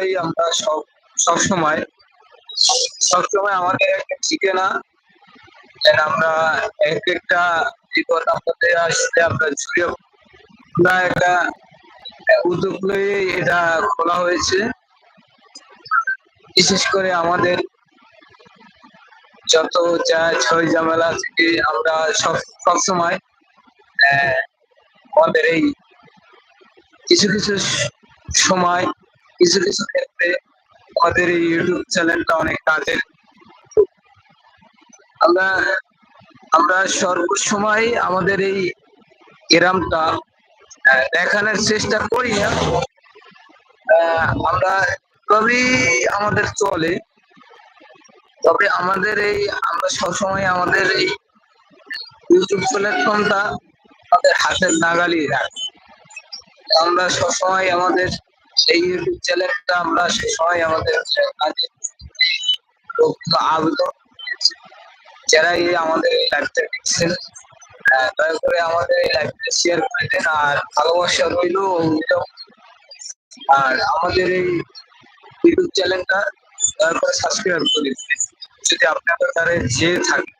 অনুযায়ী আমরা সব, সবসময় সবসময় আমাদের একটা ঠিকানা যেন আমরা এক একটা বিপদ আপদে আসতে আমরা ঝুড়ে আমরা একটা উদ্যোগ নিয়ে এটা খোলা হয়েছে। বিশেষ করে আমাদের যত যা ছয় ঝামেলা থেকে আমরা সব, সবসময় আমাদের এই কিছু কিছু সময় কিছু কিছু ক্ষেত্রে আমাদের এই ইউটিউব চ্যানেলটা অনেক কাজের আমরা আমরা সর্বসময় আমাদের এই গ্রামটা আহ, দেখানোর চেষ্টা করি না। আমরা তবেই আমাদের চলে। তবে আমাদের এই আমরা সবসময় আমাদের এই ইউটিউব প্ল্যাটফর্মটা আমাদের হাতের নাগালি রাখি। আমরা সবসময় আমাদের এই ইউটিউব চ্যানেলটা আমরা সবসময় আমাদের কাজে আবেদন যারা এই আমাদের এই লাইভটা দেখছেন দয়া করে আমাদের এই লাইভটা শেয়ার করে দেন আর ভালোবাসা রইল আর আমাদের এই ইউটিউব চ্যানেলটা দয়া করে সাবস্ক্রাইব করে দিন। যদি আপনাদের দ্বারা যে থাকে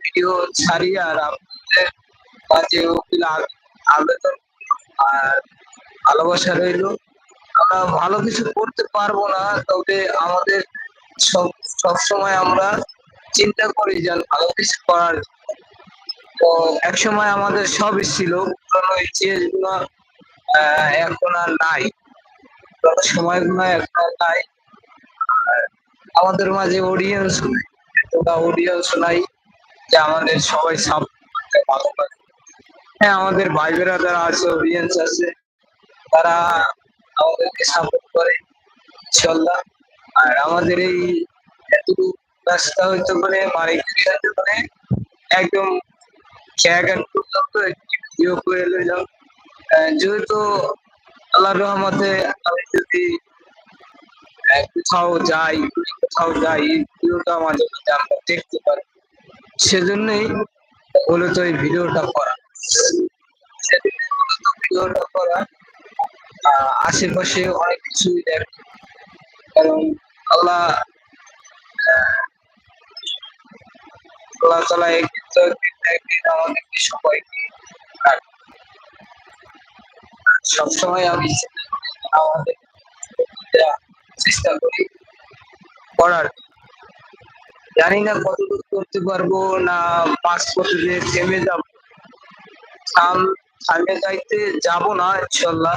ভিডিও ছাড়ি আর আপনাদের আবেদন ভালোবাসা রইল। আমরা ভালো কিছু করতে পারব না, তবে আমাদের সব সবসময় আমরা চিন্তা করি যেন ভালো কিছু করার। তো এক সময় আমাদের সবই ছিল, পুরোনো এখন আর নাই। পুরোনো সময়গুলো এখন আর নাই। আমাদের মাঝে অডিয়েন্স অডিয়েন্স নাই যে আমাদের সবাই সাপ ভালো হ্যাঁ আমাদের ভাই যারা আছে অডিয়েন্স আছে। তারা আমাদেরকে সাপোর্ট করে ইনশাল্লাহ আর আমাদের এই এতটুকু রাস্তা মালিক হইতে পারে একদম খেয়াঘাট পর্যন্ত ভিডিও করে লইলাম। যেহেতু আল্লাহ রহমতে আমি যদি কোথাও যাই কোথাও যাই ভিডিওটা মাঝে মাঝে আমরা দেখতে পারি, সেজন্যই মূলত এই ভিডিওটা করা। ভিডিওটা আশেপাশে অনেক কিছুই দেখ কারণ আল্লাহ আল্লাহ তালা আমাদেরকে সবাইকে সবসময় আমি আমাদের চেষ্টা করি করার। জানি না কতদূর করতে পারব, না পাঁচ পথে থেমে যাব। সামনে যাইতে যাব না ইনশাল্লাহ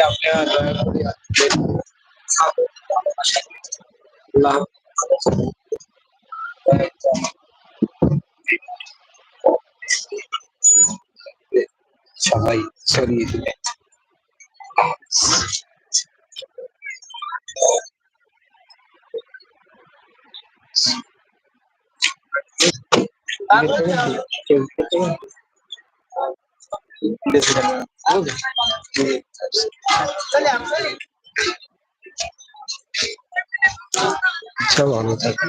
আপনারা দয়া করে আপনাদের সাপোর্ট ভালোবাসা আল্লাহ দয়া করে সবাই ছড়িয়ে দিলেন আচ্ছা ভালো থাকবে